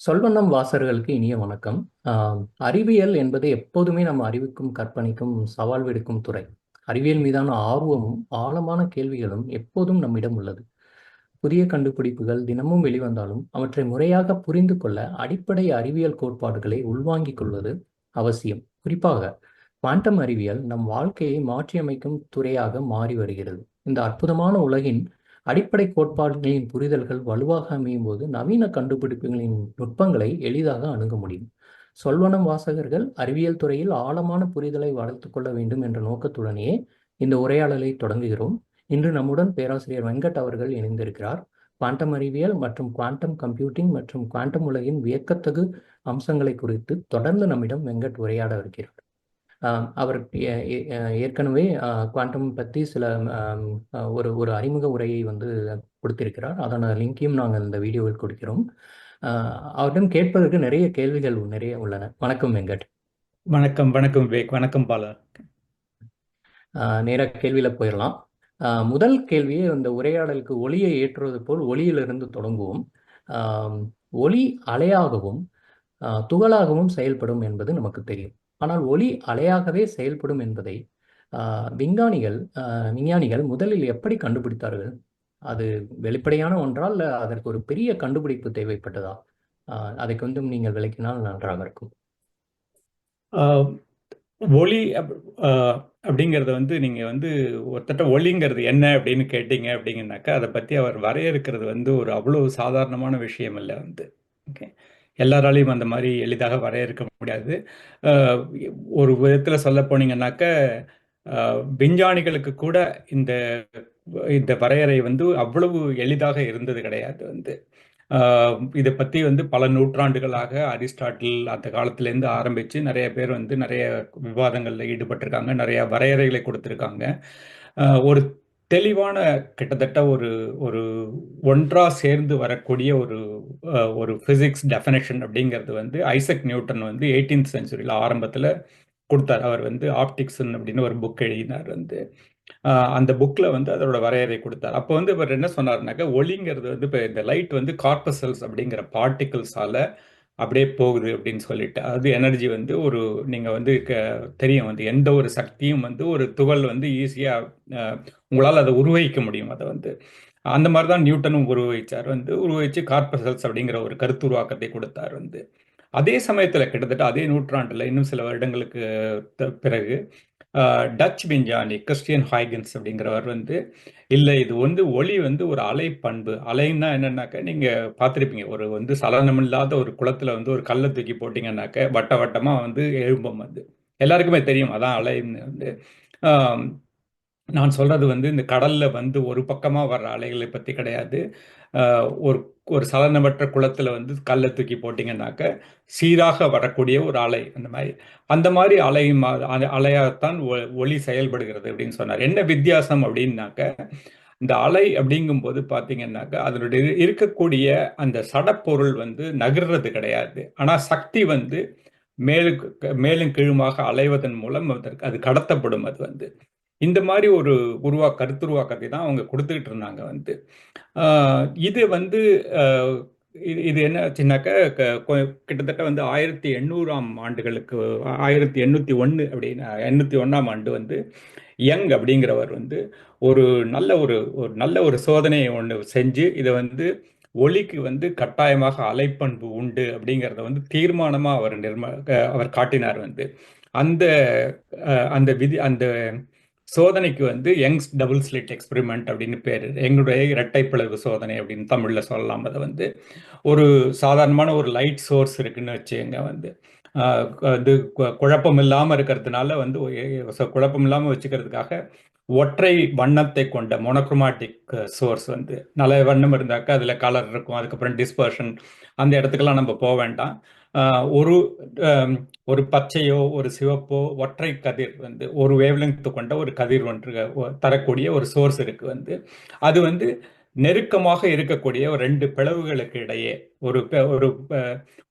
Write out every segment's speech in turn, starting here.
சொல்வண்ணம் வாசகர்களுக்கு இனிய வணக்கம். அறிவியல் என்பது எப்போதுமே நம்ம அறிவுக்கும், கற்பனைக்கும் சவால் விடுக்கும் துறை. அறிவியல் மீதான ஆர்வமும், ஆழமான கேள்விகளும் எப்போதும் நம்மிடம் உள்ளது. புதிய கண்டுபிடிப்புகள் தினமும் வெளிவந்தாலும், அவற்றை முறையாக புரிந்து கொள்ள அடிப்படை அறிவியல் கோட்பாடுகளை உள்வாங்கிக் கொள்வது அவசியம். குறிப்பாக, குவாண்டம் அறிவியல் நம் வாழ்க்கையை மாற்றியமைக்கும் துறையாக மாறி வருகிறது. இந்த அற்புதமான உலகின் அடிப்படை கோட்பாடுகளின் புரிதல்கள் வலுவாக அமையும் போது நவீன கண்டுபிடிப்புகளின் நுட்பங்களை எளிதாக அணுக முடியும். சொல்வனம் வாசகர்கள் அறிவியல் துறையில் ஆழமான புரிதலை வளர்த்து கொள்ள வேண்டும் என்ற நோக்கத்துடனேயே இந்த உரையாடலை தொடங்குகிறோம். இன்று நம்முடன் பேராசிரியர் வெங்கட் அவர்கள் இணைந்திருக்கிறார். குவாண்டம் அறிவியல் மற்றும் குவாண்டம் கம்ப்யூட்டிங் மற்றும் குவாண்டம் உலகின் வியக்கத்தகு அம்சங்களை குறித்து தொடர்ந்து நம்மிடம் வெங்கட் உரையாடவிருக்கிறார். அவர் ஏற்கனவே குவாண்டம் பத்தி சில ஒரு ஒரு அறிமுக உரையை வந்து கொடுத்திருக்கிறார். அதன லிங்கையும் நாங்கள் இந்த வீடியோவில் கொடுக்கிறோம். அவரிடம் கேட்பதற்கு நிறைய கேள்விகள் நிறைய உள்ளன. வணக்கம் வெங்கட். வணக்கம், வணக்கம் விவேக். வணக்கம் பாலா. அ நேரா கேள்வியில போயிரலாம். அ முதல் கேள்வியே இந்த உரையாடலுக்கு ஒலியை ஏற்றுவது போல் ஒலியிலிருந்து தொடங்குவோம். ஒலி அலையாகவும், துகளாகவும் செயல்படும் என்பது நமக்கு தெரியும். ஆனால் ஒளி அலையாகவே செயல்படும் என்பதை விஞ்ஞானிகள் விஞ்ஞானிகள் முதலில் எப்படி கண்டுபிடித்தார்கள்? அது வெளிப்படையான ஒன்றால் இல்ல அதற்கு ஒரு பெரிய கண்டுபிடிப்பு தேவைப்பட்டதா? அதை கொஞ்சம் நீங்கள் விளக்கினால் நன்றாக இருக்கும். ஒளி அப் அப்படிங்கிறத வந்து நீங்க வந்து ஒருத்தட்ட ஒளிங்கிறது என்ன அப்படின்னு கேட்டீங்க அப்படிங்கனாக்கா, அதை பத்தி அவர் வரையறுக்கிறது வந்து ஒரு அவ்வளவு சாதாரணமான விஷயம் இல்ல வந்து. ஓகே. எல்லாராலையும் அந்த மாதிரி எளிதாக வரையறுக்க முடியாது. ஒரு விதத்தில் சொல்ல போனீங்கன்னாக்க, விஞ்ஞானிகளுக்கு கூட இந்த இந்த வரையறை வந்து அவ்வளவு எளிதாக இருந்தது கிடையாது வந்து. இதை பற்றி வந்து பல நூற்றாண்டுகளாக அரிஸ்டாட்டில் அந்த காலத்துலேருந்து ஆரம்பித்து நிறைய பேர் வந்து நிறைய விவாதங்களில் ஈடுபட்டிருக்காங்க. நிறைய வரையறைகளை கொடுத்துருக்காங்க ஒரு தெளிவான கிட்டத்தட்ட ஒரு ஒரு ஒன்றா சேர்ந்து வரக்கூடிய ஒரு ஒரு பிசிக்ஸ் டெஃபனேஷன் அப்படிங்கிறது வந்து ஐசக் நியூட்டன் வந்து 18த் செஞ்சுரில ஆரம்பத்தில் கொடுத்தார் அவர் வந்து ஆப்டிக்ஸ்ன்னு அப்படின்னு ஒரு புக் எழுதினார் வந்து. அந்த புக்கில் வந்து அதோட வரையறை கொடுத்தார் அப்போ வந்து இவர் என்ன சொன்னார்னாக்க ஒளிங்கிறது வந்து இப்போ இந்த லைட் வந்து கார்பசல்ஸ் அப்படிங்கிற பார்ட்டிகிள்ஸால அப்படியே போகுது அப்படின்னு சொல்லிட்டு. அது எனர்ஜி வந்து ஒரு நீங்கள் வந்து க தெரியும் வந்து எந்த ஒரு சக்தியும் வந்து ஒரு துகள் வந்து ஈஸியாக உங்களால் அதை உருவகிக்க முடியும் அதை வந்து. அந்த மாதிரி தான் நியூட்டனும் உருவகிச்சார் வந்து. உருவகிச்சு கார்பசல்ஸ் அப்படிங்கிற ஒரு கருத்து உருவாக்கத்தை கொடுத்தார் வந்து. அதே சமயத்தில் கிட்டத்தட்ட அதே நூற்றாண்டில் இன்னும் சில வருடங்களுக்கு த பிறகு டச் விஞ்ஞானி கிறிஸ்டியன் ஹாய்கன்ஸ் அப்படிங்கிறவர் வந்து, இல்லை இது வந்து ஒளி வந்து ஒரு அலை பண்பு. அலைன்னா என்னன்னாக்க, நீங்கள் பார்த்துருப்பீங்க ஒரு வந்து சலனமில்லாத ஒரு குளத்தில் வந்து ஒரு கல்லை தூக்கி போட்டிங்கன்னாக்க வட்ட வட்டமாக வந்து எழும்பம் வந்து எல்லாருக்குமே தெரியும். அதான் அலைன்னு வந்து. நான் சொல்றது வந்து இந்த கடல்ல வந்து ஒரு பக்கமா வர்ற அலைகளை பத்தி கிடையாது. ஒரு ஒரு சலனமற்ற குளத்தில் வந்து கல்லை தூக்கி போட்டிங்கன்னாக்க சீராக வரக்கூடிய ஒரு அலை அந்த மாதிரி அந்த மாதிரி அலை அலையாகத்தான் ஒ செயல்படுகிறது அப்படின்னு சொன்னார். என்ன வித்தியாசம் அப்படின்னாக்க, இந்த அலை அப்படிங்கும்போது பார்த்தீங்கன்னாக்க, அதனுடைய இருக்கக்கூடிய அந்த சடப்பொருள் வந்து நகர்றது கிடையாது. ஆனால் சக்தி வந்து மேலுக்கு மேலும் கீழுமாக அலைவதன் மூலம் அதற்கு அது கடத்தப்படும் அது வந்து. இந்த மாதிரி ஒரு உருவா கருத்துருவாக்கத்தை தான் அவங்க கொடுத்துக்கிட்டு இருந்தாங்க வந்து. இது வந்து இது இது என்ன ஆச்சுன்னாக்க, க கொ கிட்டத்தட்ட வந்து 1800ஆம் ஆண்டுகளுக்கு 1801 அப்படின்னு 801ஆம் ஆண்டு வந்து யங் அப்படிங்கிறவர் வந்து ஒரு நல்ல ஒரு ஒரு நல்ல ஒரு சோதனையை ஒன்று செஞ்சு, இதை வந்து ஒலிக்கு வந்து கட்டாயமாக அலைப்பண்பு உண்டு அப்படிங்கிறத வந்து தீர்மானமாக அவர் நிர்ம அவர் காட்டினார் வந்து. அந்த அந்த விதி அந்த சோதனைக்கு வந்து யங்ஸ் டபுள் ஸ்லிட் எக்ஸ்பெரிமெண்ட் அப்படின்னு பேர் எங்களுடைய இரட்டை பிளவு சோதனை அப்படின்னு தமிழில் சொல்லலாம் அதை வந்து. ஒரு சாதாரணமான ஒரு லைட் சோர்ஸ் இருக்குன்னு வச்சுங்க வந்து. அ அது கு குழப்பம் இல்லாமல் இருக்கிறதுனால வந்து குழப்பம் இல்லாமல் வச்சுக்கிறதுக்காக, ஒற்றை வண்ணத்தை கொண்ட மொனக்ரோமாட்டிக் சோர்ஸ் வந்து நல்ல வண்ணம் இருந்தாக்க அதில் கலர் இருக்கும். அதுக்கப்புறம் டிஸ்பர்ஷன் அந்த இடத்துக்கெல்லாம் நம்ம போக வேண்டாம். ஒரு ஒரு பச்சையோ, ஒரு சிவப்போ ஒற்றை கதிர் வந்து ஒரு வேவ்லெங்க் கொண்ட ஒரு கதிர் ஒன்று தரக்கூடிய ஒரு சோர்ஸ் இருக்கு வந்து. அது வந்து நெருக்கமாக இருக்கக்கூடிய ஒரு ரெண்டு பிளவுகளுக்கு இடையே ஒரு ஒரு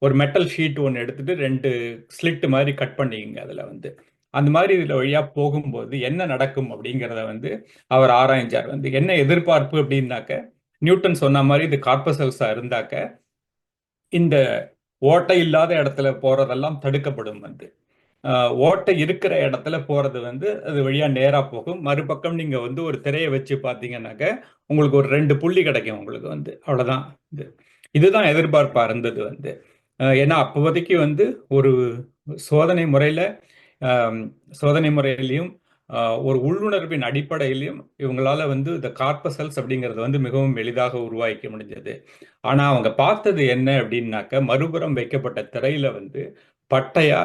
ஒரு மெட்டல் ஷீட் ஒன்று எடுத்துட்டு ரெண்டு ஸ்லிட் மாதிரி கட் பண்ணிக்கங்க அதில் வந்து. அந்த மாதிரி இதில் வழியாக போகும்போது என்ன நடக்கும் அப்படிங்கிறத வந்து அவர் ஆராய்ஞ்சார் வந்து. என்ன எதிர்பார்ப்பு அப்படின்னாக்க, நியூட்டன் சொன்ன மாதிரி இது கார்பஸல்ஸா இருந்தாக்க, இந்த ஓட்டை இல்லாத இடத்துல போறதெல்லாம் தடுக்கப்படும் வந்து. ஓட்டை இருக்கிற இடத்துல போறது வந்து அது வழியா நேரா போகும். மறுபக்கம் நீங்க வந்து ஒரு திரையை வச்சு பாத்தீங்கன்னாக்க உங்களுக்கு ஒரு ரெண்டு புள்ளி கிடைக்கும் உங்களுக்கு வந்து. அவ்வளவுதான் இது. இதுதான் எதிர்பார்ப்பா இருந்தது வந்து. ஏன்னா அப்போதைக்கு வந்து ஒரு சோதனை முறையில சோதனை முறையிலையும் ஒரு உள்ளுணர்வின் அடிப்படையிலையும் இவங்களால வந்து இந்த கார்பசல்ஸ் அப்படிங்கிறது வந்து மிகவும் எளிதாக உருவாக்க முடிஞ்சது. ஆனால் அவங்க பார்த்தது என்ன அப்படின்னாக்க மறுபுறம் வைக்கப்பட்ட திரையில வந்து பட்டையா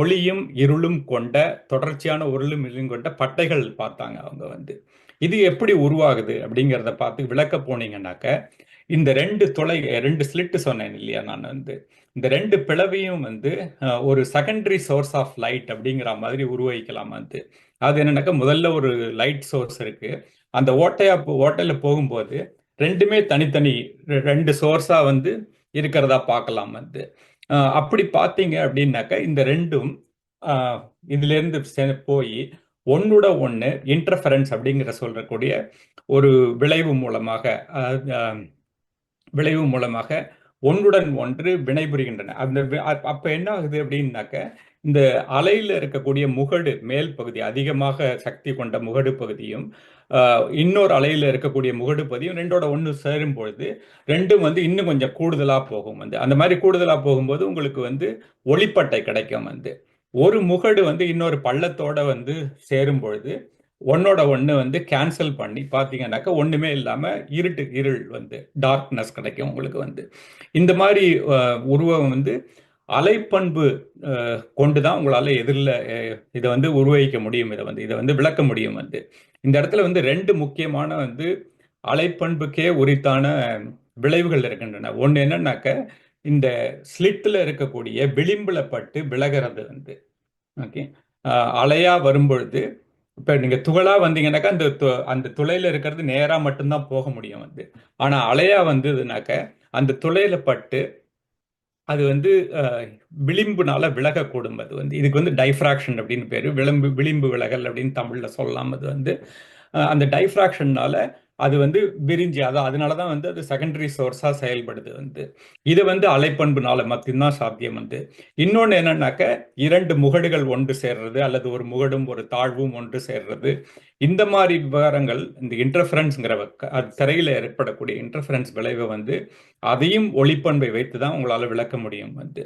ஒளியும் இருளும் கொண்ட தொடர்ச்சியான உருளும் இருளும் கொண்ட பட்டைகள் பார்த்தாங்க அவங்க வந்து. இது எப்படி உருவாகுது அப்படிங்கிறத பார்த்து விளக்க போனீங்கன்னாக்க இந்த ரெண்டு துளை ரெண்டு ஸ்லிட்டு சொன்னேன் இல்லையா நான் வந்து. இந்த ரெண்டு பிளவையும் வந்து ஒரு செகண்டரி சோர்ஸ் ஆஃப் லைட் அப்படிங்கிற மாதிரி உருவாக்கலாம் வந்து அது என்னன்னாக்கா முதல்ல ஒரு லைட் சோர்ஸ் இருக்கு. அந்த ஓட்டையா ஓட்டையில போகும்போது ரெண்டுமே தனித்தனி ரெ- ரெண்டு சோர்ஸா வந்து இருக்கிறதா பார்க்கலாம் வந்து அப்படி பார்த்தீங்க அப்படின்னாக்கா இந்த ரெண்டும் இதுலேருந்து இதுல இருந்து போய் ஒன்னோட ஒன்று இன்டர்ஃபரன்ஸ் அப்படிங்கிற சொல்றக்கூடிய ஒரு விளைவு மூலமாக விளைவு மூலமாக ஒன்றுடன் ஒன்று வினைபுரிகின்றன. அந்த அப்ப என்ன ஆகுது அப்படின்னாக்க இந்த அலையில் இருக்கக்கூடிய முகடு மேல் பகுதி அதிகமாக சக்தி கொண்ட முகடு பகுதியும் இன்னொரு அலையில் இருக்கக்கூடிய முகடு பகுதியும் ரெண்டோட ஒன்று சேரும் பொழுது ரெண்டும் வந்து இன்னும் கொஞ்சம் கூடுதலாக போகும் வந்து. அந்த மாதிரி கூடுதலாக போகும்போது உங்களுக்கு வந்து ஒளிப்பட்டை கிடைக்கும் வந்து. ஒரு முகடு வந்து இன்னொரு பள்ளத்தோட வந்து சேரும் பொழுது ஒன்னோட ஒன்று வந்து கேன்சல் பண்ணி பார்த்தீங்கன்னாக்கா ஒன்றுமே இல்லாமல் இருட்டு இருள் வந்து டார்க்னஸ் கிடைக்கும் உங்களுக்கு வந்து. இந்த மாதிரி உருவம் வந்து அலைப்பண்பு கொண்டு தான் உங்களால் எதிரில் இதை வந்து உருவகிக்க முடியும் இதை வந்து இதை வந்து விளக்க முடியும் வந்து. இந்த இடத்துல வந்து ரெண்டு முக்கியமான வந்து அலைப்பண்புக்கே உரித்தான விளைவுகள் இருக்கின்றன. ஒன்று என்னன்னாக்க இந்த ஸ்லிட்டில் இருக்கக்கூடிய விளிம்பில் பட்டு விலகிறது வந்து. ஓகே? அலையாக வரும்பொழுது இப்போ நீங்கள் துகளா வந்தீங்கன்னாக்கா அந்த து- அந்த துளையில இருக்கிறது நேரா மட்டும்தான் போக முடியும் வந்து. ஆனா அலையா வந்ததுனாக்க அந்த துளையில பட்டு அது வந்து விளிம்புனால விலகக்கூடும் அது வந்து. இதுக்கு வந்து டைஃப்ராக்ஷன் அப்படின்னு பேரு. விளிம்பு விளிம்பு விலகல் அப்படின்னு தமிழ்ல சொல்லலாம் அது வந்து. அந்த டைஃப்ராக்ஷன்னால அது வந்து விரிஞ்சு அதான் அதனால தான் வந்து அது செகண்டரி சோர்ஸாக செயல்படுது வந்து. இது வந்து அலைப்பண்புனால மட்டும்தான் சாத்தியம் வந்து. இன்னொன்று என்னன்னாக்க இரண்டு முகடுகள் ஒன்று சேர்றது அல்லது ஒரு முகடும் ஒரு தாழ்வும் ஒன்று சேர்றது. இந்த மாதிரி விவரங்கள் இந்த இன்டர்ஃபரன்ஸுங்கிற அது திரையில் ஏற்படக்கூடிய இன்டர்ஃபரன்ஸ் விளைவை வந்து அதையும் ஒளிப்பண்பை வைத்து தான் உங்களால் விளக்க முடியும் வந்து.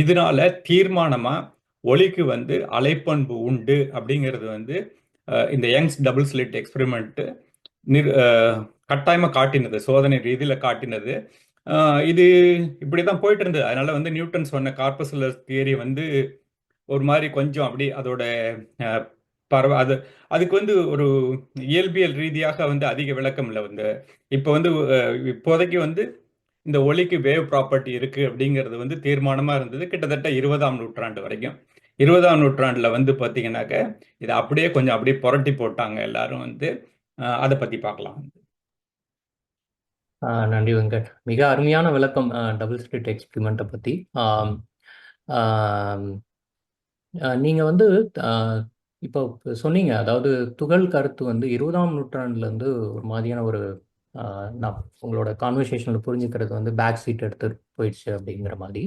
இதனால தீர்மானமாக ஒளிக்கு வந்து அலைப்பண்பு உண்டு அப்படிங்கிறது வந்து இந்த யங்ஸ் டபுள் ஸ்லிட் எக்ஸ்பெரிமெண்ட்டு நிர் காட்டினது சோதனை ரீதியில் காட்டினது. இது இது இப்படிதான் போயிட்டு இருந்தது. அதனால வந்து நியூட்டன் சொன்ன கார்பஸில் தியரி வந்து ஒரு மாதிரி கொஞ்சம் அப்படி அதோட பரவ அது அதுக்கு வந்து ஒரு இயல்பியல் ரீதியாக வந்து அதிக விளக்கம் இல்லை வந்து. இப்போ வந்து இப்போதைக்கு வந்து இந்த ஒளிக்கு வேவ் ப்ராப்பர்ட்டி இருக்கு அப்படிங்கிறது வந்து தீர்மானமா இருந்தது கிட்டத்தட்ட இருபதாம் நூற்றாண்டு வரைக்கும். இருபதாம் நூற்றாண்டுல வந்து பார்த்தீங்கன்னாக்க இதை அப்படியே கொஞ்சம் அப்படியே புரட்டி போட்டாங்க எல்லாரும் வந்து. அதை பத்தி பார்க்கலாம் ஆஹ் நன்றி வெங்கட். மிக அருமையான விளக்கம் டபுள் ஸ்லிட் எக்ஸ்பெரிமெண்ட்டை பற்றி நீங்கள் வந்து இப்போ சொன்னீங்க அதாவது துகள் கருத்து வந்து இருபதாம் நூற்றாண்டுலேருந்து ஒரு மாதிரியான ஒரு நான் உங்களோட கான்வர்சேஷனில் புரிஞ்சுக்கிறது வந்து பேக் சீட் எடுத்து போயிடுச்சு அப்படிங்கிற மாதிரி.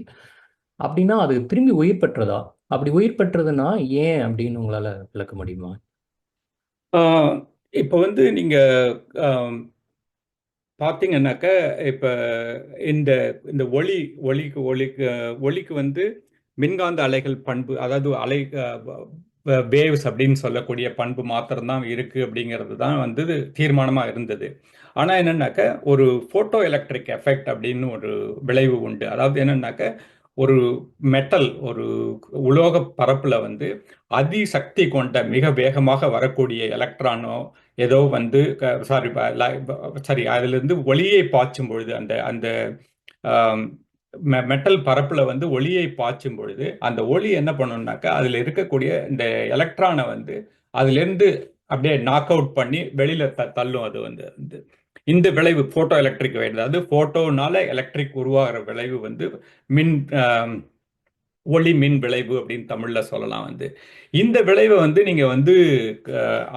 அப்படின்னா அது திரும்பி உயிர் பெற்றதா? அப்படி உயிர் பெற்றதுன்னா ஏன் அப்படின்னு உங்களால் விளக்க முடியுமா? இப்போ வந்து நீங்க ஆம், பார்த்தீங்கன்னாக்க இப்போ இந்த இந்த ஒளி ஒளிக்கு ஒளிக்கு ஒளிக்கு வந்து மின்காந்த அலைகள் பண்பு அதாவது அலை வேவ்ஸ் அப்படின்னு சொல்லக்கூடிய பண்பு மாத்திரம்தான் இருக்கு அப்படிங்கிறது தான் வந்து தீர்மானமா இருந்தது. ஆனா என்னன்னாக்க ஒரு ஃபோட்டோ எலக்ட்ரிக் எஃபெக்ட் அப்படின்னு ஒரு விளைவு உண்டு. அதாவது என்னன்னாக்க ஒரு மெட்டல் ஒரு உலோக பரப்புல வந்து அதிசக்தி கொண்ட மிக வேகமாக வரக்கூடிய எலக்ட்ரானோ ஏதோ வந்து சாரி சாரி அதிலிருந்து ஒளியை பாய்ச்சும் பொழுது அந்த அந்த மெட்டல் பரப்பில் வந்து ஒளியை பாய்ச்சும் பொழுது அந்த ஒளி என்ன பண்ணணும்னாக்கா அதில் இருக்கக்கூடிய இந்த எலக்ட்ரானை வந்து அதுலேருந்து அப்படியே நாக் அவுட் பண்ணி வெளியில் த தள்ளும் அது வந்து வந்து. இந்த விளைவு ஃபோட்டோ எலக்ட்ரிக் வேல்யூ அதாவது ஃபோட்டோனால எலக்ட்ரிக் உருவாகிற விளைவு வந்து மின் ஒளி மின் விளைவு அப்படின்னு தமிழில் சொல்லலாம் வந்து. இந்த விளைவை வந்து நீங்கள் வந்து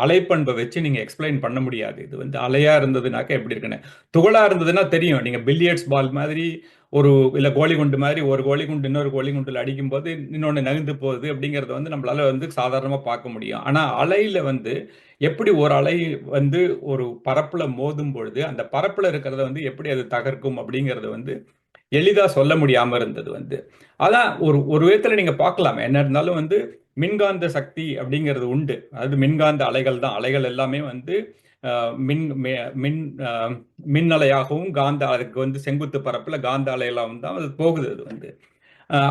அலைப்பண்பை வச்சு நீங்கள் எக்ஸ்பிளைன் பண்ண முடியாது. இது வந்து அலையாக இருந்ததுனாக்கா எப்படி இருக்குன்னு. துகளாக இருந்ததுன்னா தெரியும். நீங்கள் பில்லியர்ட்ஸ் பால் மாதிரி ஒரு இல்லை கோழி குண்டு மாதிரி ஒரு கோழி குண்டு இன்னொரு கோழி குண்டில் அடிக்கும்போது இன்னொன்று நகர்ந்து போகுது அப்படிங்கிறத வந்து நம்மளால வந்து சாதாரணமாக பார்க்க முடியும். ஆனால் அலையில் வந்து எப்படி ஒரு அலை வந்து ஒரு பரப்பில் மோதும் பொழுது அந்த பரப்பில் இருக்கிறத வந்து எப்படி அது தகர்க்கும் அப்படிங்கிறது வந்து எளிதாக சொல்ல முடியாமல் இருந்தது வந்து. அதான் ஒரு ஒரு விதத்தில் நீங்கள் பார்க்கலாம். என்ன இருந்தாலும் வந்து மின்காந்த சக்தி அப்படிங்கிறது உண்டு. அதாவது மின்காந்த அலைகள் தான். அலைகள் எல்லாமே வந்து மின் மின் மின்னலையாகவும் மின் அலையாகவும் காந்த அதுக்கு வந்து செங்குத்து பரப்பில் காந்த அலையெல்லாம் தான் அது போகுது அது வந்து.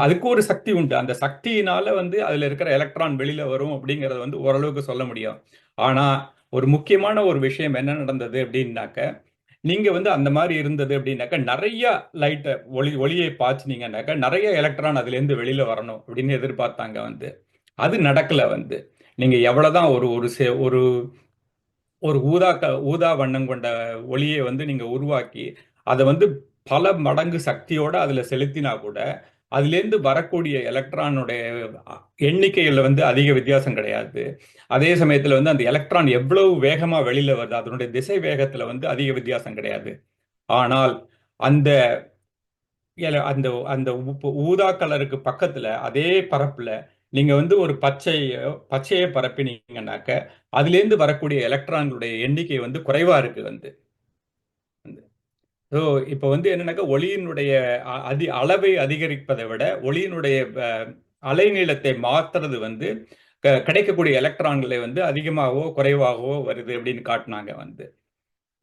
அதுக்கு ஒரு சக்தி உண்டு. அந்த சக்தியினால வந்து அதில் இருக்கிற எலக்ட்ரான் வெளியில் வரும் அப்படிங்கிறத வந்து ஓரளவுக்கு சொல்ல முடியும். ஆனால் ஒரு முக்கியமான ஒரு விஷயம் என்ன நடந்தது அப்படின்னாக்க நீங்க வந்து அந்த மாதிரி இருந்தது அப்படின்னாக்க நிறைய லைட்டை ஒளி ஒளியை பாய்ச்சினீங்கன்னாக்கா நிறைய எலக்ட்ரான் அதுலேருந்து வெளியில வரணும் அப்படின்னு எதிர்பார்த்தாங்க வந்து. அது நடக்கல வந்து. நீங்க எவ்வளவுதான் ஒரு ஒரு சே- ஒரு ஒரு ஊதா க ஊதா வண்ணம் கொண்ட ஒளியை வந்து நீங்க உருவாக்கி அதை வந்து பல மடங்கு சக்தியோட அதுல செலுத்தினா கூட அதுலேருந்து வரக்கூடிய எலக்ட்ரானுடைய எண்ணிக்கையில் வந்து அதிக வித்தியாசம் கிடையாது. அதே சமயத்தில் வந்து அந்த எலக்ட்ரான் எவ்வளவு வேகமாக வெளியில் வருது அதனுடைய திசை வேகத்தில் வந்து அதிக வித்தியாசம் கிடையாது. ஆனால் அந்த அந்த அந்த உப்பு- ஊதா கலருக்கு பக்கத்தில் அதே பரப்பில் நீங்கள் வந்து ஒரு பச்சையோ பச்சையை பரப்பினீங்கன்னாக்க அதுலேருந்து வரக்கூடிய எலக்ட்ரான்களுடைய எண்ணிக்கை வந்து குறைவாக இருக்குது வந்து. ஸோ இப்போ வந்து என்னன்னாக்கா ஒளியினுடைய அ- அதி அளவை அதிகரிப்பதை விட ஒளியினுடைய அஹ், அலைநீளத்தை மாத்துறது வந்து க- கிடைக்கக்கூடிய எலக்ட்ரான்களை வந்து அதிகமாகவோ குறைவாகவோ வருது அப்படின்னு காட்டினாங்க வந்து.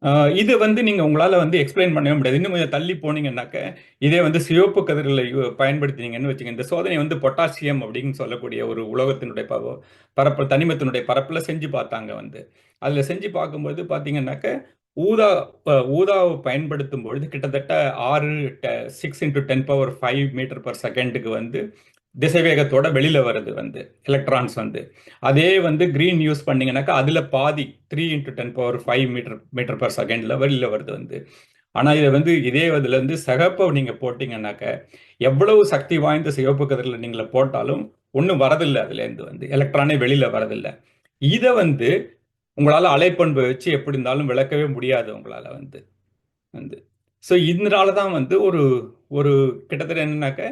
அஹ், இது வந்து நீங்க உங்களால வந்து எக்ஸ்பிளைன் பண்ணவே முடியாது. இன்னும் கொஞ்சம் தள்ளி போனீங்கன்னாக்க இதே வந்து சிவப்பு கதிர்களை யு- பயன்படுத்தினீங்கன்னு வச்சுங்க இந்த சோதனை வந்து பொட்டாசியம் அப்படின்னு சொல்லக்கூடிய ஒரு உலோகத்தினுடைய ப- பரப்பு தனிமத்தினுடைய பரப்புல செஞ்சு பார்த்தாங்க வந்து. அதுல செஞ்சு பார்க்கும்போது பாத்தீங்கன்னாக்க ஊதா ஊதாவை பயன்படுத்தும் பொழுது கிட்டத்தட்ட ஆறு six into ten power five metre per செகண்டுக்கு வந்து திசைவேகத்தோட வெளியில வருது வந்து எலக்ட்ரான்ஸ் வந்து. அதே வந்து கிரீன் யூஸ் பண்ணீங்கன்னாக்கா அதுல பாதி three into ten power five metre metre per செகண்ட்ல வெளியில வருது வந்து. ஆனா இதை வந்து இதே இதுல இருந்து சிகப்பை நீங்க போட்டீங்கன்னாக்க எவ்வளவு சக்தி வாய்ந்த சிவப்பு கதிரில் நீங்கள் போட்டாலும் ஒன்றும் வரதில்லை அதுல இருந்து வந்து எலக்ட்ரானே வெளியில வரதில்லை. இதை வந்து உங்களால் அலைப்பண்பு வச்சு எப்படி இருந்தாலும் விளக்கவே முடியாது உங்களால் வந்து. வந்து. ஸோ இதனால தான் வந்து ஒரு ஒரு கிட்டத்தட்ட என்னன்னாக்க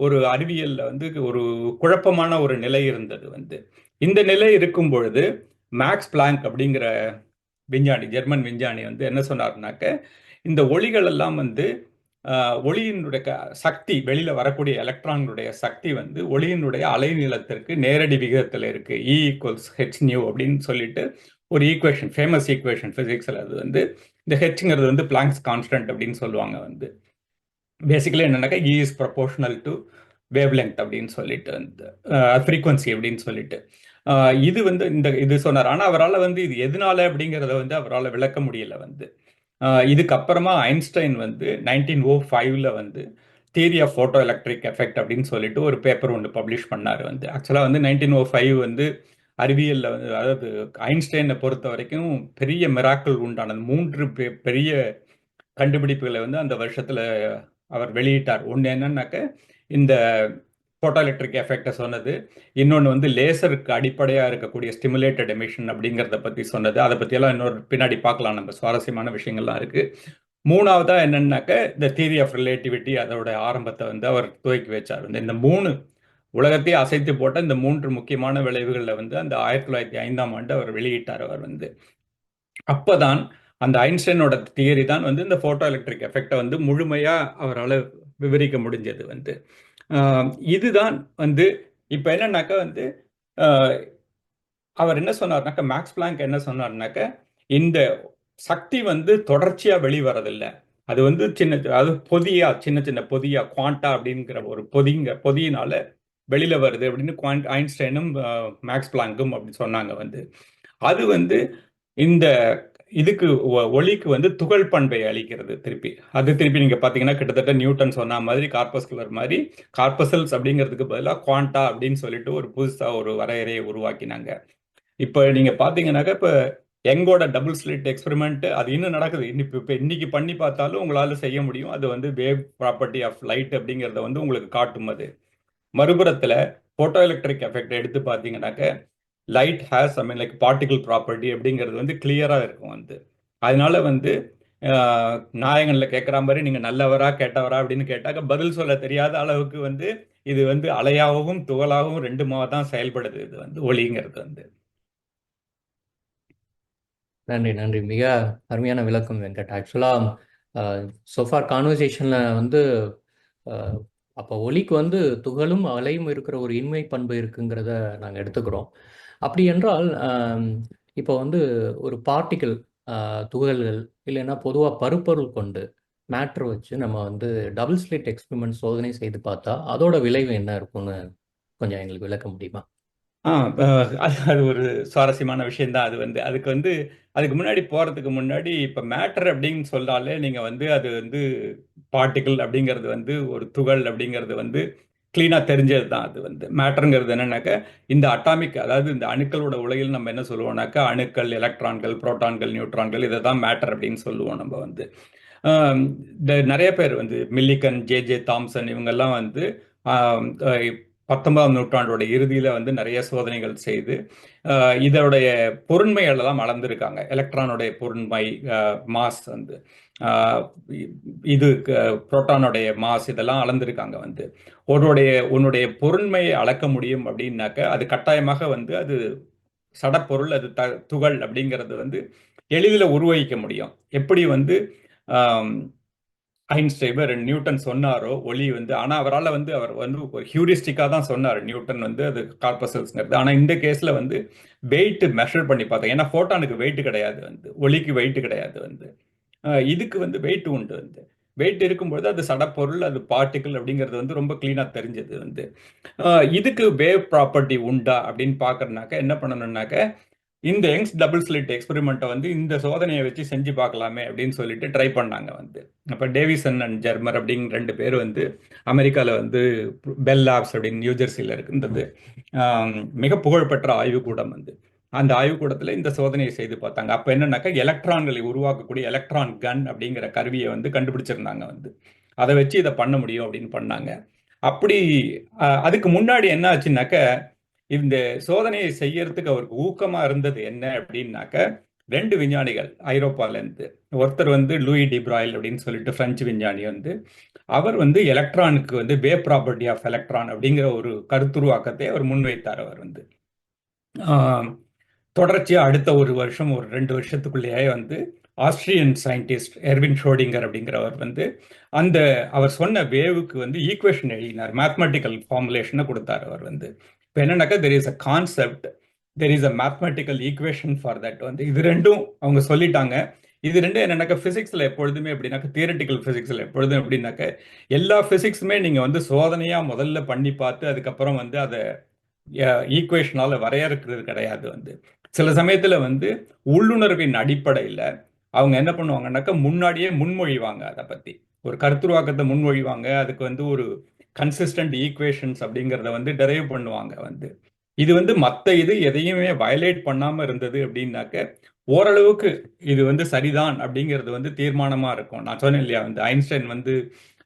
ஒரு அறிவியலில் வந்து ஒரு குழப்பமான ஒரு நிலை இருந்தது வந்து. இந்த நிலை இருக்கும் பொழுது மேக்ஸ் பிளாங்க் அப்படிங்கிற விஞ்ஞானி ஜெர்மன் விஞ்ஞானி வந்து என்ன சொன்னார்னாக்க இந்த ஒளிகள் எல்லாம் வந்து ஒளியினுடைய க- சக்தி வெளியில் வரக்கூடிய எலக்ட்ரான்களுடைய சக்தி வந்து ஒளியினுடைய அலைநீளத்திற்கு நேரடி விகிதத்தில் இருக்குது E e equals H nu அப்படின்னு சொல்லிட்டு ஒரு ஈக்குவேஷன் ஃபேமஸ் ஈக்குவேஷன் ஃபிசிக்ஸில் அது வந்து இந்த ஹெச்ங்கிறது வந்து பிளாங்க்ஸ் கான்ஸ்டன்ட் அப்படின்னு சொல்லுவாங்க வந்து. பேசிக்கலி என்னன்னாக்கா E is proportional to wavelength அப்படின்னு சொல்லிட்டு வந்து ஃப்ரீக்வன்சி அப்படின்னு சொல்லிட்டு. இது வந்து இந்த இது சொன்னார். ஆனால் அவரால் வந்து இது எதனால அப்படிங்கிறத வந்து அவரால் விளக்க முடியல வந்து. இதுக்கப்புறமா ஐன்ஸ்டைன் வந்து நைன்டீன் ஓ ஃபைவ்ல வந்து theory of photoelectric effect அப்படின்னு சொல்லிட்டு ஒரு பேப்பர் ஒன்று பப்ளிஷ் பண்ணார் வந்து. ஆக்சுவலாக வந்து நைன்டீன் ஓ ஃபைவ் வந்து அறிவியலில் வந்து அதாவது ஐன்ஸ்டைனை பொறுத்த வரைக்கும் பெரிய மிராக்கள் உண்டானது. மூன்று பெ- பெரிய கண்டுபிடிப்புகளை வந்து அந்த வருஷத்தில் அவர் வெளியிட்டார். ஒன்று என்னன்னாக்க இந்த போட்டோ எலக்ட்ரிக் எஃபெக்டை சொன்னது. இன்னொன்று வந்து லேசருக்கு அடிப்படையாக இருக்கக்கூடிய ஸ்டிமுலேட்டட் எமிஷன் அப்படிங்கிறத பற்றி சொன்னது. அதை பற்றியெல்லாம் இன்னொரு பின்னாடி பார்க்கலாம். நம்ம சுவாரஸ்யமான விஷயங்கள்லாம் இருக்குது மூணாவதாக என்னன்னாக்க இந்த தியரி ஆஃப் ரிலேட்டிவிட்டி அதோட ஆரம்பத்தை வந்து அவர் துவக்கி வச்சார். இந்த மூணு உலகத்தையே அசைத்து போட்ட இந்த மூன்று முக்கியமான விளைவுகளில் வந்து அந்த ஆயிரத்தி தொள்ளாயிரத்தி ஐந்தாம் ஆண்டு அவர் வெளியிட்டார் அவர் வந்து. அப்போதான் அந்த ஐன்ஸ்டைனோட தியரி தான் வந்து இந்த போட்டோ எலக்ட்ரிக் எஃபெக்டை வந்து முழுமையாக அவரால் விவரிக்க முடிஞ்சது வந்து. இதுதான் வந்து இப்போ என்னன்னாக்கா வந்து அவர் என்ன சொன்னார்னாக்கா மேக்ஸ் பிளாங்க் என்ன சொன்னார்னாக்க இந்த சக்தி வந்து தொடர்ச்சியாக வெளிவரதில்லை. அது வந்து சின்ன அது பொதியா சின்ன சின்ன பொதியா குவாண்டா அப்படிங்கிற ஒரு பொதிங்க பொதியினால வெளியில வருது அப்படின்னு குவாண்ட் ஐன்ஸ்டைனும் மேக்ஸ் பிளாங்கும் அப்படின்னு சொன்னாங்க வந்து. அது வந்து இந்த இதுக்கு ஒ- ஒளிக்கு வந்து துகள் பண்பை அளிக்கிறது திருப்பி. அது திருப்பி நீங்க பாத்தீங்கன்னா கிட்டத்தட்ட நியூட்டன் சொன்ன மாதிரி கார்பஸ்குலர் மாதிரி கார்பசல்ஸ் அப்படிங்கிறதுக்கு பதிலாக குவாண்டா அப்படின்னு சொல்லிட்டு ஒரு புதுசா ஒரு வரையறையை உருவாக்கினாங்க. இப்போ நீங்க பாத்தீங்கன்னாக்கா இப்போ எங்கோட டபுள் ஸ்லிட் எக்ஸ்பெரிமெண்ட் அது இன்னும் நடக்குது. இன்னி இப்போ இன்னைக்கு பண்ணி பார்த்தாலும் உங்களால செய்ய முடியும். அது வந்து வேவ் ப்ராப்பர்ட்டி ஆஃப் லைட் அப்படிங்கிறத வந்து உங்களுக்கு காட்டும் அது. மறுபுறத்தில் போட்டோ எலக்ட்ரிக் எஃபெக்ட் எடுத்து பார்த்தீங்கன்னாக்க light has I mean like particle property அப்படிங்கிறது வந்து கிளியராக இருக்கும் வந்து. அதனால வந்து நாயகனில் கேட்குற மாதிரி நீங்கள் நல்லவரா கேட்டவரா அப்படின்னு கேட்டாக்க பதில் சொல்ல தெரியாத அளவுக்கு வந்து இது வந்து அலையாகவும் துகளாகவும் ரெண்டுமா தான் செயல்படுது இது வந்து ஒளிங்கிறது வந்து. நன்றி நன்றி. மிக அருமையான விளக்கம் வெங்கட். ஆக்சுவலாக சோஃபார் கான்வர்சேஷனில் வந்து அப்போ ஒலிக்கு வந்து துகளும் அலையும் இருக்கிற ஒரு இன்மை பண்பு இருக்குங்கிறத நாங்கள் எடுத்துக்கிறோம். அப்படி என்றால் இப்போ வந்து ஒரு பார்ட்டிக்கிள் துகள்கள் இல்லைன்னா பொதுவாக பருப்பொருள் கொண்டு மேட்ரு வச்சு நம்ம வந்து டபுள் ஸ்லிட் எக்ஸ்பிரிமெண்ட் சோதனை செய்து பார்த்தா அதோட விளைவு என்ன இருக்கும்னு கொஞ்சம் எங்களுக்கு விளக்க முடியுமா? ஆ அது அது ஒரு சுவாரஸ்யமான விஷயம்தான். அது வந்து அதுக்கு வந்து அதுக்கு முன்னாடி போறதுக்கு முன்னாடி இப்போ மேட்டர் அப்படின்னு சொன்னாலே நீங்க வந்து அது வந்து பார்ட்டிகிள் அப்படிங்கிறது வந்து ஒரு துகள் அப்படிங்கிறது வந்து கிளீனா தெரிஞ்சது தான் அது வந்து. மேட்டருங்கிறது என்னன்னாக்கா இந்த அட்டாமிக் அதாவது இந்த அணுக்களோட உலகில் நம்ம என்ன சொல்லுவோம்னாக்கா அணுக்கள் எலக்ட்ரான்கள் புரோட்டான்கள் நியூட்ரான்கள் இதை தான் மேட்டர் அப்படின்னு சொல்லுவோம் நம்ம வந்து. இந்த நிறைய பேர் வந்து மில்லிகன் ஜே ஜே தாம்சன் இவங்கெல்லாம் வந்து பத்தொன்பதாம் நூற்றாண்டோட இறுதியில வந்து நிறைய சோதனைகள் செய்து இதோடைய பொருண்மையெல்லாம் அளந்திருக்காங்க. எலக்ட்ரானுடைய பொருண்மை மாஸ் வந்து இது புரோட்டானுடைய மாஸ் இதெல்லாம் அளந்திருக்காங்க வந்து. உன்னுடைய உன்னுடைய பொருண்மையை அளக்க முடியும் அப்படின்னாக்க அது கட்டாயமாக வந்து அது சடப்பொருள் அது த துகள் அப்படிங்கிறது வந்து எளிதில் உருவகிக்க முடியும். எப்படி வந்து ஐன்ஸ்டைபர் நியூட்டன் சொன்னாரோ ஒளி வந்து ஆனா அவரால் வந்து அவர் வந்து ஒரு ஹியூரிஸ்டிக்காக தான் சொன்னார். நியூட்டன் வந்து அது கார்பசல்ஸ்ங்கிறது ஆனால் இந்த கேஸில் வந்து வெயிட் மெஷர் பண்ணி பார்த்தோம் ஏன்னா ஃபோட்டானுக்கு வெயிட் கிடையாது வந்து. ஒளிக்கு வெயிட் கிடையாது வந்து. இதுக்கு வந்து வெயிட் உண்டு வந்து. வெயிட் இருக்கும்பொழுது அது சடப்பொருள் அது பார்ட்டிக்கிள் அப்படிங்கிறது வந்து ரொம்ப கிளீனாக தெரிஞ்சது வந்து. இதுக்கு வேவ் ப்ராப்பர்ட்டி உண்டா அப்படின்னு பார்க்குறனாக்க என்ன பண்ணணும்னாக்க இந்த யங்ஸ் டபுள் ஸ்லிட் எக்ஸ்பெரிமெண்ட்டை வந்து இந்த சோதனையை வச்சு செஞ்சு பார்க்கலாமே அப்படின்னு சொல்லிட்டு ட்ரை பண்ணாங்க வந்து. அப்போ டேவிசன் அண்ட் ஜெர்மர் அப்படின்னு ரெண்டு பேர் வந்து அமெரிக்காவில் வந்து பெல் லேப்ஸ் அப்படின்னு நியூஜெர்சியில் இருந்தது. மிக புகழ்பெற்ற ஆய்வுக்கூடம் வந்து. அந்த ஆய்வுக்கூடத்தில் இந்த சோதனையை செய்து பார்த்தாங்க. அப்போ என்னன்னாக்கா எலக்ட்ரான்களை உருவாக்கக்கூடிய எலக்ட்ரான் கன் அப்படிங்கிற கருவியை வந்து கண்டுபிடிச்சிருந்தாங்க வந்து. அதை வச்சு இதை பண்ண முடியும் அப்படின்னு பண்ணாங்க. அப்படி அதுக்கு முன்னாடி என்ன ஆச்சுன்னாக்க இந்த சோதனையை செய்யறதுக்கு அவருக்கு ஊக்கமா இருந்தது என்ன அப்படின்னாக்க ரெண்டு விஞ்ஞானிகள் ஐரோப்பால இருந்து. ஒருத்தர் வந்து லூயி டிப்ராயில் அப்படின்னு சொல்லிட்டு பிரெஞ்சு விஞ்ஞானி வந்து அவர் வந்து எலக்ட்ரானுக்கு வந்து வே ப்ராப்பர்ட்டி ஆஃப் எலக்ட்ரான் அப்படிங்கிற ஒரு கருத்துருவாக்கத்தை அவர் முன்வைத்தார் அவர் வந்து. ஆஹ், அடுத்த ஒரு வருஷம் ஒரு ரெண்டு வருஷத்துக்குள்ளேயே வந்து ஆஸ்திரியன் சயின்டிஸ்ட் எர்வின் ஷோடிங்கர் அப்படிங்கிறவர் வந்து அந்த அவர் சொன்ன வேவுக்கு வந்து ஈக்குவேஷன் எழுதினார். மேத்மெட்டிக்கல் ஃபார்முலேஷனை கொடுத்தார் அவர் வந்து. இப்போ என்னன்னாக்கா there is a concept there is a mathematical equation for that வந்து இது ரெண்டும் அவங்க சொல்லிட்டாங்க. இது ரெண்டும் என்னன்னாக்கா ஃபிசிக்ஸில் எப்பொழுதுமே எப்படின்னாக்கா தியரட்டிக்கல் ஃபிசிக்ஸில் எப்பொழுதும் எப்படின்னாக்க எல்லா ஃபிசிக்ஸுமே நீங்கள் வந்து சோதனையாக முதல்ல பண்ணி பார்த்து அதுக்கப்புறம் வந்து அதை ஈக்குவேஷனால வரையறுக்கிறது கிடையாது வந்து. சில சமயத்துல வந்து உள்ளுணர்வின் அடிப்படையில அவங்க என்ன பண்ணுவாங்கன்னாக்கா முன்னாடியே முன்மொழிவாங்க அதை பத்தி. ஒரு கருத்துருவாக்கத்தை முன்மொழிவாங்க. அதுக்கு வந்து ஒரு கன்சிஸ்டன்ட் ஈக்குவேஷன்ஸ் அப்படிங்கிறத வந்து டெரைவ் பண்ணுவாங்க வந்து. இது வந்து மற்ற இது எதையுமே வயலேட் பண்ணாமல் இருந்தது அப்படின்னாக்க ஓரளவுக்கு இது வந்து சரிதான் அப்படிங்கிறது வந்து தீர்மானமாக இருக்கும். நான் சொன்னேன் இல்லையா வந்து ஐன்ஸ்டைன் வந்து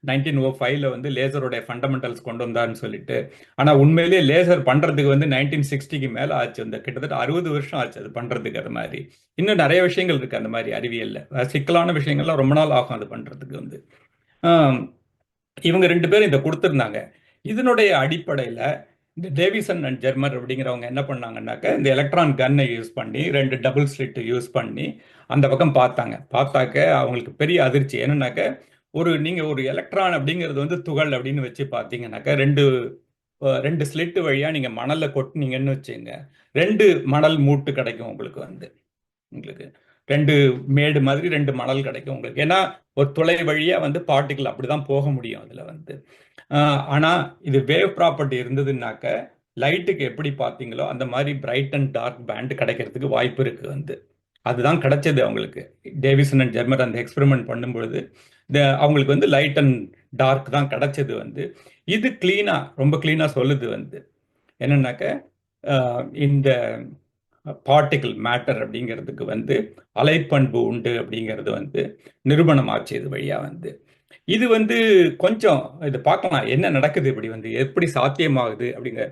நைன்டீன் ஓ ஃபைவ்ல வந்து லேசருடைய ஃபண்டமெண்டல்ஸ் கொண்டு வந்தாருன்னு சொல்லிட்டு. ஆனால் உண்மையிலேயே லேசர் பண்ணுறதுக்கு வந்து நைன்டீன் சிக்ஸ்டிக்கு மேலே ஆச்சு. அந்த கிட்டத்தட்ட அறுபது வருஷம் ஆச்சு அது பண்ணுறதுக்கு அது மாதிரி. இன்னும் நிறைய விஷயங்கள் இருக்குது அந்த மாதிரி அறிவியலில். சிக்கலான விஷயங்கள்லாம் ரொம்ப நாள் ஆகும் அது பண்ணுறதுக்கு வந்து. இவங்க ரெண்டு பேரும் இதை கொடுத்துருந்தாங்க. இதனுடைய அடிப்படையில் இந்த டேவிசன் அண்ட் ஜெர்மர் அப்படிங்கிறவங்க என்ன பண்ணாங்கன்னாக்க இந்த எலக்ட்ரான் கன்னை யூஸ் பண்ணி ரெண்டு டபுள் ஸ்லிட்டு யூஸ் பண்ணி அந்த பக்கம் பார்த்தாங்க. பார்த்தாக்க அவங்களுக்கு பெரிய அதிர்ச்சி. என்னன்னாக்க ஒரு நீங்கள் ஒரு எலக்ட்ரான் அப்படிங்கிறது வந்து துகள் அப்படின்னு வச்சு பார்த்தீங்கன்னாக்க ரெண்டு ரெண்டு ஸ்லிட்டு வழியாக நீங்கள் மணலில் கொட்டினீங்கன்னு வச்சுங்க ரெண்டு மணல் மூட்டு கிடைக்கும் உங்களுக்கு வந்து. உங்களுக்கு ரெண்டு மேடு மாதிரி ரெண்டு மணல் கிடைக்கும் உங்களுக்கு. ஏன்னா ஒரு துளை வழியா வந்து பார்ட்டிகிள் அப்படிதான் போக முடியும் அதுல வந்து. ஆனால் ஆனா இது வேவ் ப்ராப்பர்ட்டி இருந்ததுன்னாக்க லைட்டுக்கு எப்படி பார்த்தீங்களோ அந்த மாதிரி பிரைட் அண்ட் டார்க் பேண்ட் கிடைக்கிறதுக்கு வாய்ப்பு இருக்கு வந்து. அதுதான் கிடைச்சது அவங்களுக்கு. டேவிசன் அண்ட் ஜெர்மர் அந்த எக்ஸ்பெரிமெண்ட் பண்ணும்பொழுது இந்த- அவங்களுக்கு வந்து லைட் அண்ட் டார்க் தான் கிடைச்சது வந்து. இது கிளீனா ரொம்ப கிளீனா சொல்லுது வந்து. என்னன்னாக்க இந்த பார்ட்டிகிள் மேட்டர் அப்படிங்கிறதுக்கு வந்து அலைப்பண்பு உண்டு அப்படிங்கிறது வந்து நிறுவனம் ஆச்சு இது வழியாக வந்து. இது வந்து கொஞ்சம் இது பார்க்கலாம். என்ன நடக்குது இப்படி வந்து? எப்படி சாத்தியமாகுது அப்படிங்க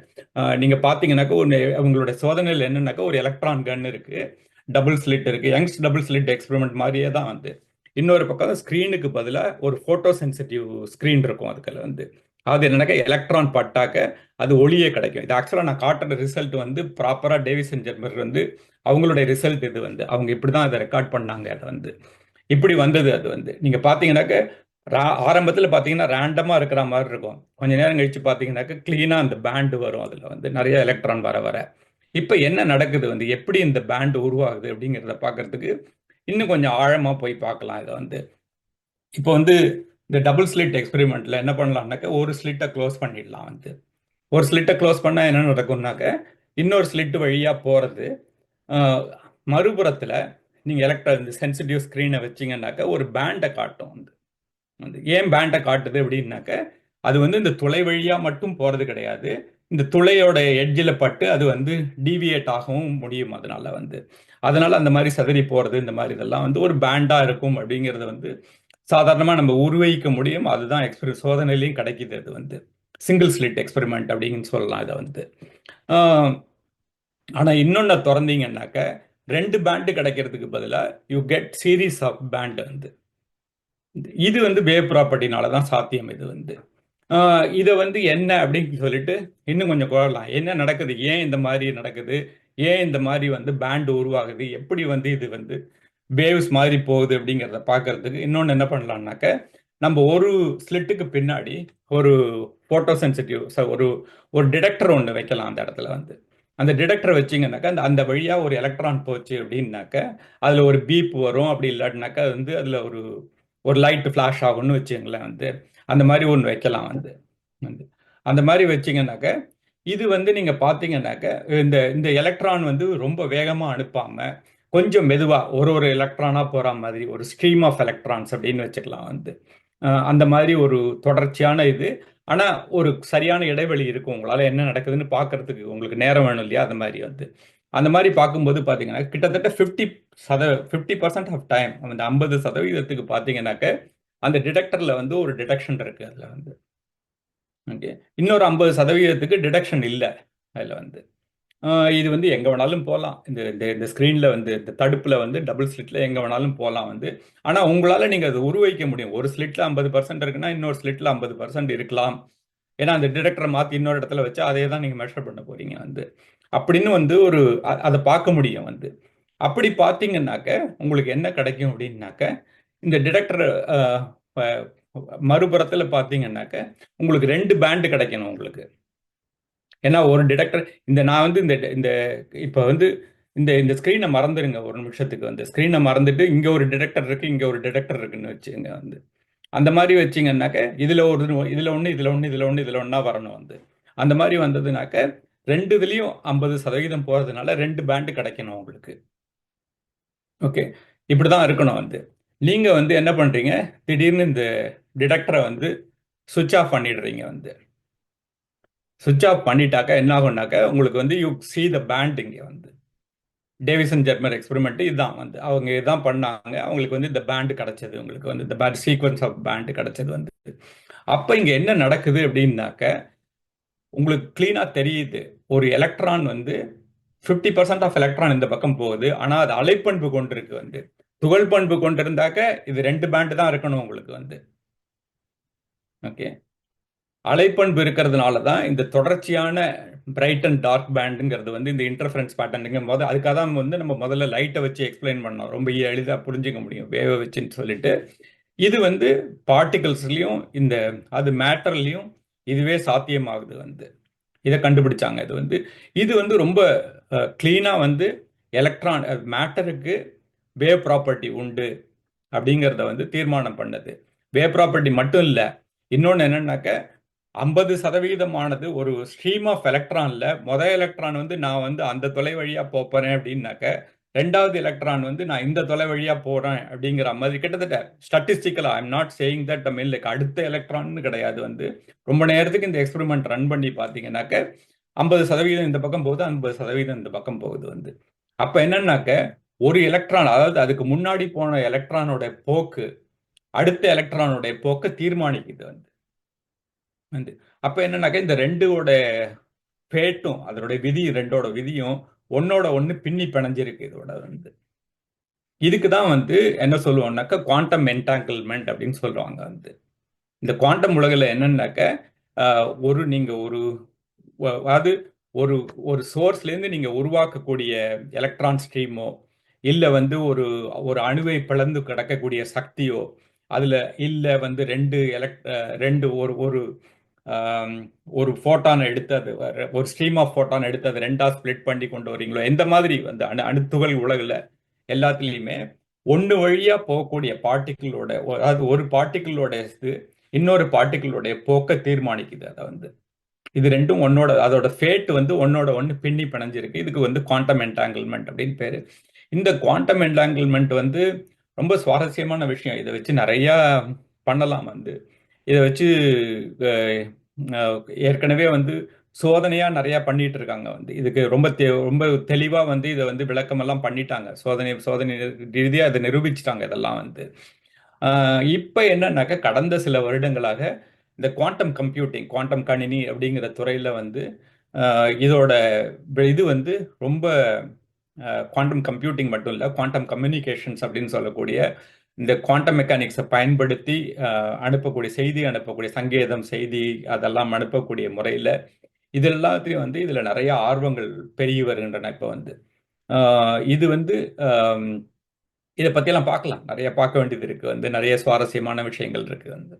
நீங்கள் பார்த்தீங்கன்னாக்கா ஒன்று ஒரு அவங்களோட சோதனையில் என்னன்னாக்கா ஒரு எலக்ட்ரான் கன் இருக்குது டபுள் ஸ்லிட் இருக்குது யங்ஸ் டபுள் ஸ்லிட் எக்ஸ்பெரிமெண்ட் மாதிரியே தான் வந்து. இன்னொரு பக்கம் ஸ்க்ரீனுக்கு பதிலாக ஒரு ஃபோட்டோ சென்சிட்டிவ் ஸ்க்ரீன் இருக்கும் அதுக்கெல்லாம் வந்து. அது என்னன்னாக்கா எலக்ட்ரான் பட்டாக்க அது ஒளியே கிடைக்கும். இது ஆக்சுவலாக நான் காட்டுற ரிசல்ட் வந்து ப்ராப்பராக டேவிசன் ஜெர்மர் வந்து அவங்களுடைய ரிசல்ட் இது வந்து. அவங்க இப்படி தான் அதை ரெக்கார்ட் பண்ணாங்க அதை வந்து. இப்படி வந்தது அது வந்து. நீங்கள் பார்த்தீங்கன்னாக்க ஆரம்பத்தில் பார்த்தீங்கன்னா ரேண்டமாக இருக்கிற மாதிரி இருக்கும். கொஞ்ச நேரம் கழிச்சு பார்த்தீங்கன்னாக்க க்ளீனாக அந்த பேண்டு வரும் அதில் வந்து. நிறைய எலக்ட்ரான் வர வர. இப்போ என்ன நடக்குது வந்து? எப்படி இந்த பேண்டு உருவாகுது அப்படிங்கிறத பார்க்கறதுக்கு இன்னும் கொஞ்சம் ஆழமாக போய் பார்க்கலாம் இதை வந்து. இப்போ வந்து இந்த டபுள் ஸ்லிட் எக்ஸ்பெரிமெண்ட்டில் என்ன பண்ணலான்னாக்க ஒரு ஸ்லிட்டை க்ளோஸ் பண்ணிடலாம் வந்து. ஒரு ஸ்லிட்டை க்ளோஸ் பண்ணால் என்ன நடக்கும்னாக்க இன்னொரு ஸ்லிட்டு வழியாக போகிறது மறுபுறத்தில் நீங்கள் எலக்ட்ரா இந்த சென்சிட்டிவ் ஸ்க்ரீனை வச்சிங்கன்னாக்க ஒரு பேண்டை காட்டும் வந்து. வந்து ஏன் பேண்டை காட்டுது அப்படின்னாக்க அது வந்து இந்த துளை வழியாக மட்டும் போகிறது கிடையாது. இந்த துளையோட எட்ஜில் பட்டு அது வந்து டிவியேட் ஆகவும் முடியும் அதனால வந்து. அதனால அந்த மாதிரி சதறி போகிறது இந்த மாதிரி இதெல்லாம் வந்து ஒரு பேண்டாக இருக்கும் அப்படிங்கிறத வந்து சாதாரணமாக நம்ம உருவகிக்க முடியும். அதுதான் எக்ஸ்பெரி சோதனையிலையும் கிடைக்கிது அது வந்து. சிங்கிள் ஸ்லிட் எக்ஸ்பெரிமெண்ட் அப்படின்னு சொல்லலாம் இதை வந்து. ஆனால் இன்னொன்று திறந்தீங்கன்னாக்க ரெண்டு பேண்டு கிடைக்கிறதுக்கு பதிலாக you get series of band வந்து. இது வந்து வேவ் ப்ராப்பர்ட்டினால தான் சாத்தியம் இது வந்து. இதை வந்து என்ன அப்படின்னு சொல்லிட்டு இன்னும் கொஞ்சம் குழலாம் என்ன நடக்குது? ஏன் இந்த மாதிரி நடக்குது? ஏன் இந்த மாதிரி வந்து பேண்டு உருவாகுது? எப்படி வந்து இது வந்து வேவ்ஸ் மாதிரி போகுது அப்படிங்கிறத பார்க்கறதுக்கு இன்னொன்று என்ன பண்ணலான்னாக்க நம்ம ஒரு ஸ்லிட்டுக்கு பின்னாடி ஒரு ஃபோட்டோ சென்சிட்டிவ் ஒரு ஒரு டிடெக்டர் ஒன்று வைக்கலாம் அந்த இடத்துல வந்து. அந்த டிடெக்டர் வச்சிங்கனாக்கா அந்த அந்த வழியாக ஒரு எலக்ட்ரான் போச்சு அப்படின்னாக்க அதில் ஒரு பீப் வரும். அப்படி இல்லாட்டினாக்கா வந்து அதில் ஒரு ஒரு லைட் ஃப்ளாஷ் ஆகும்னு வச்சுங்களேன் வந்து. அந்த மாதிரி ஒன்று வைக்கலாம் வந்து. வந்து. அந்த மாதிரி வச்சிங்கனாக்க இது வந்து நீங்கள் பார்த்தீங்கன்னாக்க இந்த இந்த எலக்ட்ரான் வந்து ரொம்ப வேகமாக அனுப்பாமல் கொஞ்சம் மெதுவாக ஒரு ஒரு எலக்ட்ரானாக போகிற மாதிரி ஒரு ஸ்ட்ரீம் ஆஃப் எலக்ட்ரான்ஸ் அப்படின்னு வச்சுக்கலாம் வந்து. அந்த மாதிரி ஒரு தொடர்ச்சியான இது. ஆனால் ஒரு சரியான இடைவெளி இருக்கும் உங்களால் என்ன நடக்குதுன்னு பார்க்கறதுக்கு உங்களுக்கு நேரம் வேணும் இல்லையா? அந்த மாதிரி வந்து. அந்த மாதிரி பார்க்கும்போது பார்த்தீங்கன்னா கிட்டத்தட்ட ஃபிஃப்டி சத ஃபிஃப்டி பர்சன்ட் ஆஃப் டைம் அந்த ஐம்பது சதவீதத்துக்கு பார்த்தீங்கன்னாக்க அந்த டிடெக்டரில் வந்து ஒரு டிடெக்ஷன் இருக்குது அதில் வந்து. ஓகே. இன்னொரு ஐம்பது சதவீதத்துக்கு டிடெக்ஷன் இல்லை அதில் வந்து. இது வந்து எங்கே வேணாலும் போகலாம் இந்த இந்த இந்த ஸ்க்ரீனில் வந்து இந்த தடுப்பில் வந்து டபுள் ஸ்லிட்டில் எங்கே வேணாலும் போகலாம் வந்து. ஆனால் உங்களால் நீங்கள் அதை உருவைக்க முடியும். ஒரு ஸ்லிட்டில் ஐம்பது பர்சன்ட் இருக்குன்னா இன்னொரு ஸ்லிட்டில் ஐம்பது பர்சன்ட் இருக்கலாம். ஏன்னா அந்த டிடெக்டரை மாற்றி இன்னொரு இடத்துல வச்சு அதே தான் நீங்கள் மெஷர் பண்ண போகிறீங்க வந்து. அப்படின்னு வந்து ஒரு அதை பார்க்க முடியும் வந்து. அப்படி பார்த்தீங்கன்னாக்க உங்களுக்கு என்ன கிடைக்கும் அப்படின்னாக்க இந்த டிடெக்டர் மறுபுறத்தில் பார்த்தீங்கன்னாக்க உங்களுக்கு ரெண்டு பேண்டு கிடைக்கணும் உங்களுக்கு. ஏன்னா ஒரு டிடெக்டர் இந்த நான் வந்து இந்த இந்த இப்போ வந்து இந்த இந்த ஸ்க்ரீனை மறந்துடுங்க ஒரு நிமிஷத்துக்கு வந்து. ஸ்க்ரீனை மறந்துட்டு இங்கே ஒரு டிடெக்டர் இருக்குது இங்கே ஒரு டிடெக்டர் இருக்குன்னு வச்சுங்க வந்து. அந்த மாதிரி வச்சிங்கன்னாக்க இதில் ஒரு இதில் ஒன்று இதில் ஒன்று இதில் ஒன்று இதில் ஒன்றா வரணும் வந்து. அந்த மாதிரி வந்ததுனாக்க ரெண்டு இதுலேயும் ஐம்பது சதவீதம் போகிறதுனால ரெண்டு பேண்டு கிடைக்கணும் உங்களுக்கு. ஓகே? இப்படி தான் இருக்கணும் வந்து. நீங்கள் வந்து என்ன பண்ணுறீங்க திடீர்னு இந்த டிடெக்டரை வந்து சுவிட்ச் ஆஃப் பண்ணிடுறீங்க வந்து. சுவிட்ச் ஆஃப் பண்ணிட்டாக்கா என்ன ஆகும்னாக்க உங்களுக்கு வந்து யூ சி த பேண்ட் இங்கே வந்து. டேவிசன் ஜெர்மர் எக்ஸ்பெரிமெண்ட் இதுதான் வந்து. அவங்க இதுதான் பண்ணாங்க. அவங்களுக்கு வந்து இந்த பேண்டு கிடச்சது. உங்களுக்கு வந்து இந்த பேண்ட் சீக்வன்ஸ் ஆஃப் பேண்டு கிடச்சது வந்து. அப்போ இங்கே என்ன நடக்குது அப்படின்னாக்க உங்களுக்கு கிளீனாக தெரியுது. ஒரு எலக்ட்ரான் வந்து ஃபிஃப்டி பர்சன்ட் ஆஃப் எலக்ட்ரான் இந்த பக்கம் போகுது. ஆனால் அது அலைப்பண்பு கொண்டு இருக்கு வந்து. துகள் பண்பு கொண்டு இருந்தாக்க இது ரெண்டு பேண்டு தான் இருக்கணும் உங்களுக்கு வந்து. ஓகே அலைப்பண்பு இருக்கிறதுனால தான் இந்த தொடர்ச்சியான பிரைட் அண்ட் டார்க் பேண்டுங்கிறது வந்து இந்த இன்டர்ஃபரன்ஸ் பேட்டர்னுங்கும் போது அதுக்காக தான் வந்து நம்ம முதல்ல லைட்டை வச்சு எக்ஸ்பிளைன் பண்ணோம். ரொம்ப எளிதாக புரிஞ்சிக்க முடியும். வேவ வச்சுன்னு சொல்லிட்டு. இது வந்து பார்ட்டிகல்ஸ்லையும் இந்த அது மேட்டர்லையும் இதுவே சாத்தியமாகுது வந்து. இதை கண்டுபிடிச்சாங்க இது வந்து. இது வந்து ரொம்ப க்ளீனாக வந்து எலக்ட்ரான் மேட்டருக்கு வேவ் ப்ராப்பர்ட்டி உண்டு அப்படிங்கிறத வந்து தீர்மானம் பண்ணது. வேவ் ப்ராப்பர்ட்டி மட்டும் இல்லை. இன்னொன்று என்னன்னாக்க ஐம்பது சதவீதமானது ஒரு ஸ்ட்ரீம் ஆஃப் எலக்ட்ரானில் மொதல் எலக்ட்ரான் வந்து நான் வந்து அந்த தொலை வழியாக போகிறேன் அப்படின்னாக்க ரெண்டாவது எலக்ட்ரான் வந்து நான் இந்த தொலை வழியாக போகிறேன் அப்படிங்கிற மாதிரி கிட்டத்தட்ட ஸ்டாட்டிஸ்டிக்கலாக I'm not saying that mean like அடுத்த எலக்ட்ரான்னு கிடையாது வந்து. ரொம்ப நேரத்துக்கு இந்த எக்ஸ்பெரிமெண்ட் ரன் பண்ணி பார்த்தீங்கன்னாக்க ஐம்பது சதவீதம் இந்த பக்கம் போகுது ஐம்பது சதவீதம் இந்த பக்கம் போகுது வந்து. அப்போ என்னன்னாக்க ஒரு எலக்ட்ரான் அதாவது அதுக்கு முன்னாடி போன எலக்ட்ரானோட போக்கு அடுத்த எலக்ட்ரானோடைய போக்கை தீர்மானிக்குது வந்து. வந்து அப்போ என்னன்னாக்க இந்த ரெண்டோட பேட்டும் அதனுடைய விதி ரெண்டோட விதியும் ஒன்னோட ஒன்று பின்னி பிணைஞ்சிருக்கு இதோட வந்து. இதுக்கு தான் வந்து என்ன சொல்லுவோம்னாக்கா குவாண்டம் என்டாங்கிள்மெண்ட் அப்படின்னு சொல்லுவாங்க வந்து. இந்த குவாண்டம் உலகில் என்னன்னாக்க ஆஹ், ஒரு நீங்கள் ஒரு அது ஒரு ஒரு சோர்ஸ்லேருந்து நீங்க உருவாக்கக்கூடிய எலக்ட்ரான் ஸ்ட்ரீமோ இல்லை வந்து ஒரு ஒரு அணுவை பிளந்து கிடக்கக்கூடிய சக்தியோ அதில் இல்லை வந்து ரெண்டு எலக்ட் ரெண்டு ஒரு ஒரு ஒரு ஃபோட்டான் எடுத்து அது ஒரு ஸ்ட்ரீம் ஆஃப் ஃபோட்டான் எடுத்து அதை ரெண்டாக ஸ்ப்ளிட் பண்ணி கொண்டு வரீங்களோ? எந்த மாதிரி வந்து அணு அணுத்துகள் உலகில் எல்லாத்துலேயுமே ஒன்று வழியாக போகக்கூடிய பார்ட்டிக்கிளோட அதாவது ஒரு பார்ட்டிக்கிளோட இது இன்னொரு பார்ட்டிக்கிளோடைய போக்கை தீர்மானிக்குது அதை வந்து. இது ரெண்டும் ஒன்னோட அதோட ஃபேட் வந்து ஒன்னோட ஒன்று பின்னி பிணைஞ்சிருக்கு. இதுக்கு வந்து குவாண்டம் என்டாங்கிள்மெண்ட் அப்படின்னு பேர். இந்த குவாண்டம் என்டாங்கிள்மெண்ட் வந்து ரொம்ப சுவாரஸ்யமான விஷயம். இதை வச்சு நிறையா பண்ணலாம் வந்து. இதை வச்சு ஏற்கனவே வந்து சோதனையாக நிறையா பண்ணிட்டு இருக்காங்க வந்து. இதுக்கு ரொம்ப தெ ரொம்ப தெளிவாக வந்து இதை வந்து விளக்கமெல்லாம் பண்ணிட்டாங்க. சோதனை சோதனை ரீதியாக இதை நிரூபிச்சிட்டாங்க இதெல்லாம் வந்து. இப்போ என்னன்னாக்கா என்னன்னாக்க கடந்த சில வருடங்களாக இந்த குவாண்டம் கம்ப்யூட்டிங் குவாண்டம் கணினி அப்படிங்கிற துறையில் வந்து இதோட இது வந்து ரொம்ப குவாண்டம் கம்ப்யூட்டிங் மட்டும் இல்லை குவாண்டம் கம்யூனிகேஷன்ஸ் அப்படின்னு சொல்லக்கூடிய இந்த குவாண்டம் மெக்கானிக்ஸை பயன்படுத்தி ஆஹ் அனுப்பக்கூடிய செய்தி அனுப்பக்கூடிய சங்கேதம் செய்தி அதெல்லாம் அனுப்பக்கூடிய முறையில் இது எல்லாத்துலேயும் வந்து இதில் நிறைய ஆர்வங்கள் பெருகி வருகின்றன இப்போ வந்து. ஆஹ் இது வந்து இதை பற்றியெல்லாம் பார்க்கலாம். நிறைய பார்க்க வேண்டியது இருக்கு வந்து. நிறைய சுவாரஸ்யமான விஷயங்கள் இருக்கு வந்து.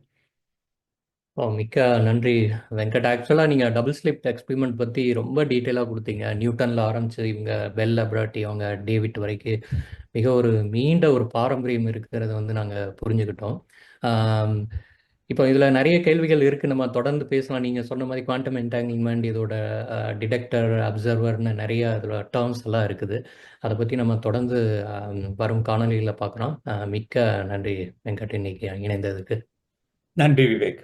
மிக்க நன்றி. வெங்கட். ஆக்சுவலாக நீங்கள் டபுள் ஸ்லிப் எக்ஸ்பெரிமெண்ட் பற்றி ரொம்ப டீட்டெயிலாக கொடுத்தீங்க. நியூட்டனில் ஆரம்பிச்சு இவங்க பெல் லெபராட்டி அவங்க டேவிட் வரைக்கும் மிக ஒரு நீண்ட ஒரு பாரம்பரியம் இருக்கிறத வந்து நாங்கள் புரிஞ்சுக்கிட்டோம். இப்போ இதில் நிறைய கேள்விகள் இருக்குது நம்ம தொடர்ந்து பேசலாம். நீங்கள் சொன்ன மாதிரி குவாண்டம் என்டாங்கிள்மெண்ட் இதோட டிடெக்டர் அப்சர்வர்னு நிறைய அதோட டேர்ம்ஸ் எல்லாம் இருக்குது. அதை பற்றி நம்ம தொடர்ந்து வரும் காணொலிகளில் பார்க்குறோம் மிக்க நன்றி வெங்கட் இன்னைக்கு இணைந்ததுக்கு. நன்றி விவேக்.